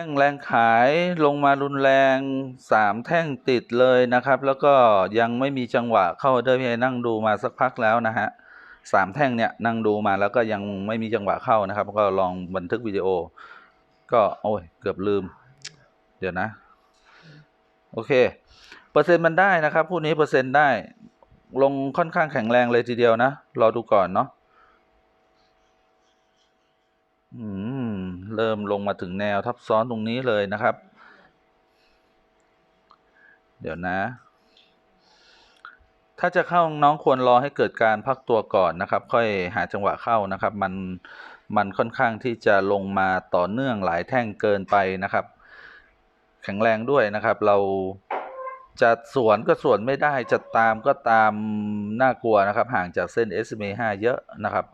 แท่งแรงขายลงมารุนแรงสามแท่งติดเลยนะครับ แล้วก็ยังไม่มีจังหวะเข้าเดอร์พี่นั่งดูมาสักพักแล้วนะฮะสามแท่งเนี่ยนั่งดูมาแล้วก็ยังไม่มีจังหวะเข้านะครับ ก็ลองบันทึกวิดีโอ ก็โอ้ยเกือบลืม เดี๋ยวนะ โอเค เปอร์เซ็นต์มันได้นะครับคู่นี้เปอร์เซ็นต์ได้ ลงค่อนข้างแข็งแรงเลยทีเดียวนะ รอดูก่อนเนาะ อืม เริ่มลงมาถึงแนวทับซ้อนตรงนี้เลยนะครับ เดี๋ยวนะ ถ้าจะเข้าน้องควรรอให้เกิดการพักตัวก่อนนะครับ ค่อยหาจังหวะเข้านะครับ มันมันค่อนข้างที่จะลงมาต่อเนื่องหลายแท่งเกินไปนะครับ แข็งแรงด้วยนะครับ เราจะสวนก็สวนไม่ได้ จะตามก็ตามน่ากลัวนะครับ ห่างจากเส้น SMA 5 เยอะนะครับ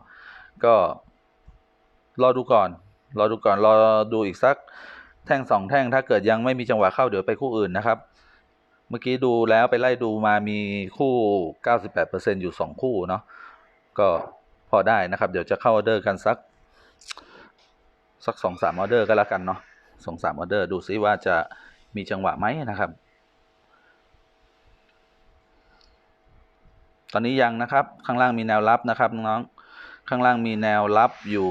ก็ รอดูก่อน รอดูก่อน รอดูอีกสักแท่งสองแท่ง ถ้าเกิดยังไม่มีจังหวะเข้าเดี๋ยวไปคู่อื่นนะครับ เมื่อกี้ดูแล้วไปไล่ดูมามีคู่ 98%อยู่ 2 คู่เนาะ ก็พอได้นะครับ เดี๋ยวจะเข้าออเดอร์กันสัก สักสองสามออเดอร์ก็แล้วกันเนาะสองสามออเดอร์ดูซิว่าจะมีจังหวะไหมนะครับ ตอนนี้ยังนะครับ ข้างล่างมีแนวรับนะครับน้อง ข้างล่างมีแนวรับอยู่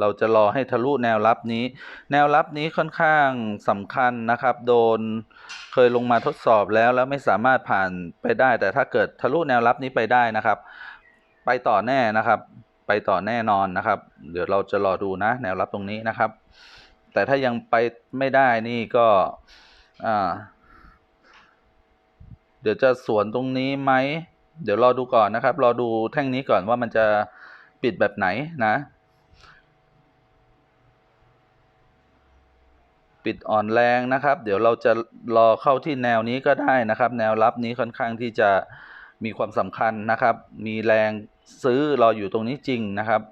เราจะรอให้ทะลุแนวรับนี้ แนวรับนี้ค่อนข้างสำคัญนะครับ โดนเคยลงมาทดสอบแล้วแล้วไม่สามารถผ่านไปได้ แต่ถ้าเกิดทะลุแนวรับนี้ไปได้นะครับ ไปต่อแน่นะครับ ไปต่อแน่นอนนะครับ เดี๋ยวเราจะรอดูนะ แนวรับตรงนี้นะครับ แต่ถ้ายังไปไม่ได้นี่ก็เดี๋ยวจะสวนตรงนี้ไหมเดี๋ยวรอดูก่อนนะครับ รอดูแท่งนี้ก่อนว่ามันจะปิดแบบไหนนะ ปิดอ่อนแรงนะครับ เดี๋ยวเราจะรอเข้าที่แนวนี้ก็ได้นะครับ แนวรับนี้ค่อนข้างที่จะมีความสำคัญนะครับ มีแรงซื้อรออยู่ตรงนี้จริงนะครับ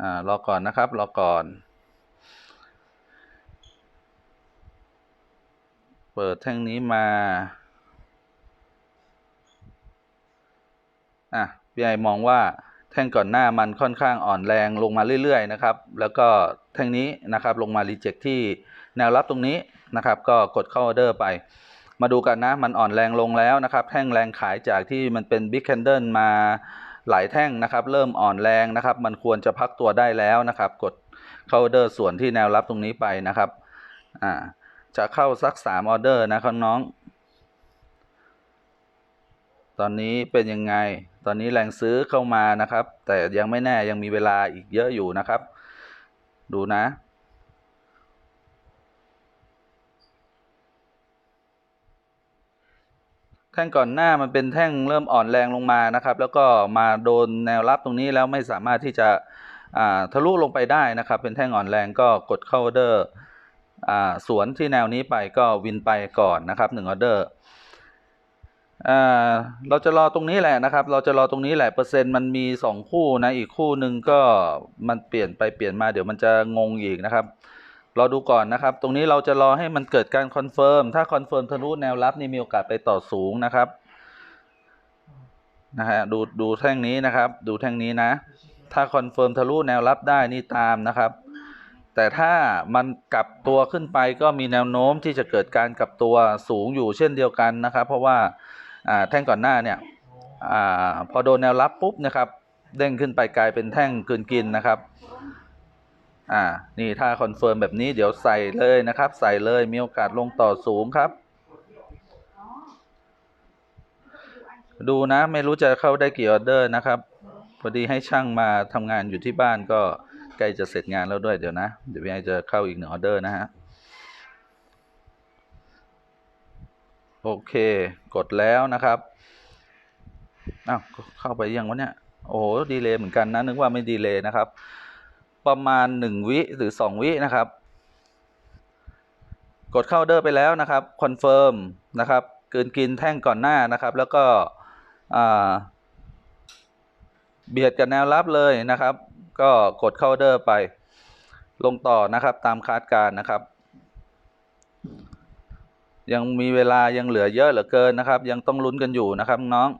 อ่ารอก่อนนะครับ รอก่อน เปิดแท่งนี้มาอะพี่ไอมองว่าแท่งก่อนหน้ามันค่อนข้างอ่อนแรงลงมาเรื่อยๆนะครับ แล้วก็ แท่งนี้นะครับลงมารีเจ็คที่แนวรับตรงนี้นะครับ ก็กดเข้าออเดอร์ไป มาดูกันนะ มันอ่อนแรงลงแล้วนะครับ แท่งแรงขายจากที่มันเป็นบิ๊กแคนเดิลมาหลายแท่งนะครับ เริ่มอ่อนแรงนะครับ มันควรจะพักตัวได้แล้วนะครับ กดเข้าออเดอร์ส่วนที่แนวรับตรงนี้ไปนะครับอ่าจะเข้าสักสามออเดอร์นะครับน้อง ตอนนี้เป็นยังไง ตอนนี้แรงซื้อเข้ามานะครับ แต่ยังไม่แน่ยังมีเวลาอีกเยอะอยู่นะครับ ดูนะ แท่งก่อนหน้ามันเป็นแท่งเริ่มอ่อนแรงลงมานะครับ แล้วก็มาโดนแนวรับตรงนี้แล้วไม่สามารถที่จะทะลุลงไปได้นะครับ เป็นแท่งอ่อนแรงก็กดเข้าออเดอร์สวนที่แนวนี้ไปก็วินไปก่อนนะครับหนึ่งออเดอร์ อ่าเราจะรอตรงนี้แหละนะครับ เราจะรอตรงนี้แหละเปอร์เซ็นต์มันมีสองคู่นะอีกคู่หนึ่งก็มันเปลี่ยนไปเปลี่ยนมาเดี๋ยวมันจะงงอีกนะครับรอดูก่อนนะครับ ตรงนี้เราจะรอให้มันเกิดการคอนเฟิร์มถ้าคอนเฟิร์มทะลุแนวรับนี่มีโอกาสไปต่อสูงนะครับนะฮะดูดูแท่งนี้นะครับ ดูแท่งนี้นะ ถ้าคอนเฟิร์มทะลุแนวรับได้นี่ตามนะครับ แต่ถ้ามันกลับตัวขึ้นไปก็มีแนวโน้มที่จะเกิดการกลับตัวสูงอยู่เช่นเดียวกันนะครับ เพราะว่า แท่งก่อนหน้าเนี่ยอพอโดนแนวรับปุ๊บนะครับ เด้งขึ้นไปกลายเป็นแท่งกลืนกินนะครับอ่านี่ถ้าคอนเฟิร์มแบบนี้เดี๋ยวใส่เลยนะครับ ใส่เลยมีโอกาสลงต่อสูงครับ ดูนะไม่รู้จะเข้าได้กี่ออเดอร์นะครับพอดีให้ช่างมาทำงานอยู่ที่บ้านก็ใกล้จะเสร็จงานแล้วด้วยเดี๋ยวนะ เดี๋ยวพี่ไอจะเข้าอีกหนึ่งออเดอร์นะฮะ โอเค กดแล้วนะครับอ้าวเข้าไปยังวะเนี่ย โอ้โหดีเลยเหมือนกันนะ นึกว่าไม่ดีเลยนะครับ ประมาณหนึ่งวิหรือสองวินะครับ กดเข้าเดอร์ไปแล้วนะครับคอนเฟิร์มนะครับเกินกินแท่งก่อนหน้านะครับ แล้วก็เบียดกับแนวรับเลยนะครับ ก็กดเข้าเดอร์ไป ลงต่อนะครับตามคาดการนะครับ ยังมีเวลายังเหลือเยอะเหลือเกินนะครับ ยังต้องลุ้นกันอยู่นะครับน้อง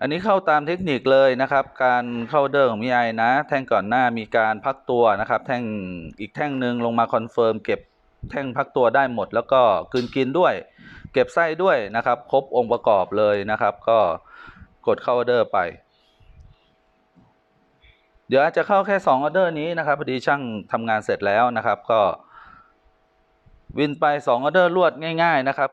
อันนี้เข้าตามเทคนิคเลยนะครับ การเข้าเดอร์ของพี่ไอนะ แท่งก่อนหน้ามีการพักตัวนะครับ แท่งอีกแท่งหนึ่งลงมาคอนเฟิร์มเก็บแท่งพักตัวได้หมด แล้วก็กืนกินด้วย เก็บไส้ด้วยนะครับ ครบองค์ประกอบเลยนะครับ ก็กดเข้าออเดอร์ไป เดี๋ยวอาจจะเข้าแค่2ออเดอร์นี้นะครับพอดีช่างทำงานเสร็จแล้วนะครับ ก็ วินไป2ออเดอร์รวดง่าย ๆ นะครับ